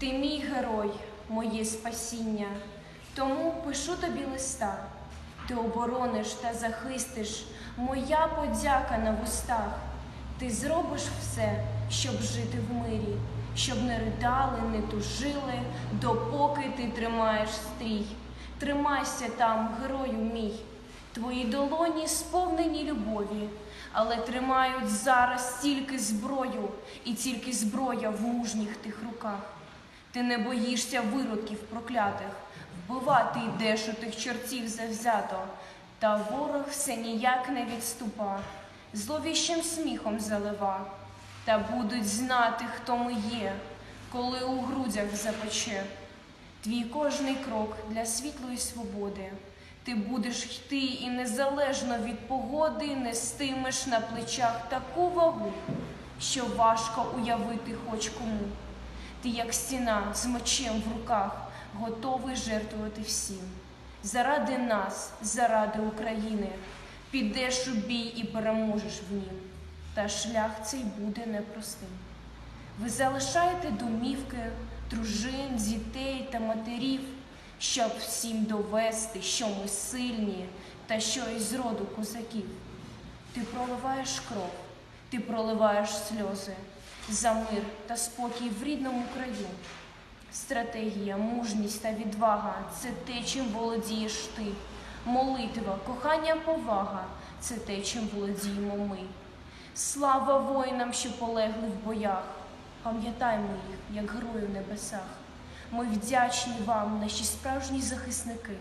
Ти мій герой, моє спасіння, тому пишу тобі листа. Ти оборониш та захистиш, моя подяка на вустах. Ти зробиш все, щоб жити в мирі, щоб не ридали, не тужили, допоки ти тримаєш стрій. Тримайся там, герою мій. Твої долоні сповнені любові, але тримають зараз тільки зброю, і тільки зброя в мужніх тих руках. Ти не боїшся виродків проклятих, вбивати йдеш у тих чортів завзято, та ворог все ніяк не відступа, зловіщим сміхом залива, та будуть знати, хто ми є, коли у грудях запече. Твій кожний крок для світлої свободи. Ти будеш йти і незалежно від погоди нестимеш на плечах таку вагу, що важко уявити хоч кому. Ти, як стіна з мечем в руках, готовий жертвувати всім. Заради нас, заради України, підеш у бій і переможеш в нім. Та шлях цей буде непростим. Ви залишаєте домівки, дружин, дітей та матерів, щоб всім довести, що ми сильні та що із роду козаків. Ти проливаєш кров, ти проливаєш сльози за мир та спокій в рідному краю. Стратегія, мужність та відвага це те, чим володієш ти. Молитва, кохання, повага це те, чим володіємо ми. Слава воїнам, що полегли в боях. Пам'ятаймо їх, як герої в небесах. Ми вдячні вам, наші справжні захисники.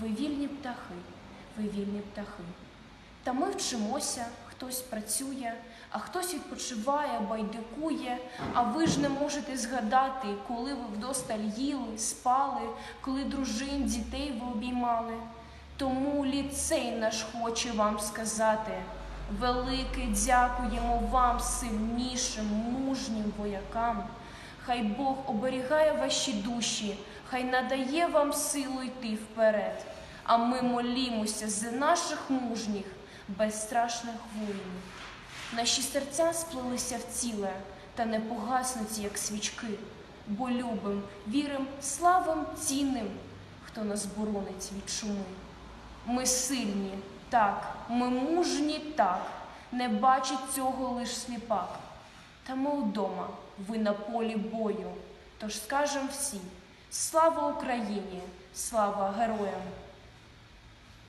Ви вільні птахи, ви вільні птахи. Та ми вчимося, хтось працює, а хтось відпочиває, байдикує. А ви ж не можете згадати, коли ви вдосталь їли, спали, коли дружин, дітей ви обіймали. Тому ліцей наш хоче вам сказати. Велике дякуємо вам, сильнішим, мужнім воякам. Хай Бог оберігає ваші душі, хай надає вам силу йти вперед. А ми молімося за наших мужніх, безстрашних воїнів. Наші серця сплелися в ціле та не погаснуть, як свічки, бо любим, вірим, славим цінним, хто нас боронить від шуми. Ми сильні, так, ми мужні, так, не бачить цього лиш сліпак. Та ми вдома, ви на полі бою. Тож скажем всі: слава Україні, слава героям!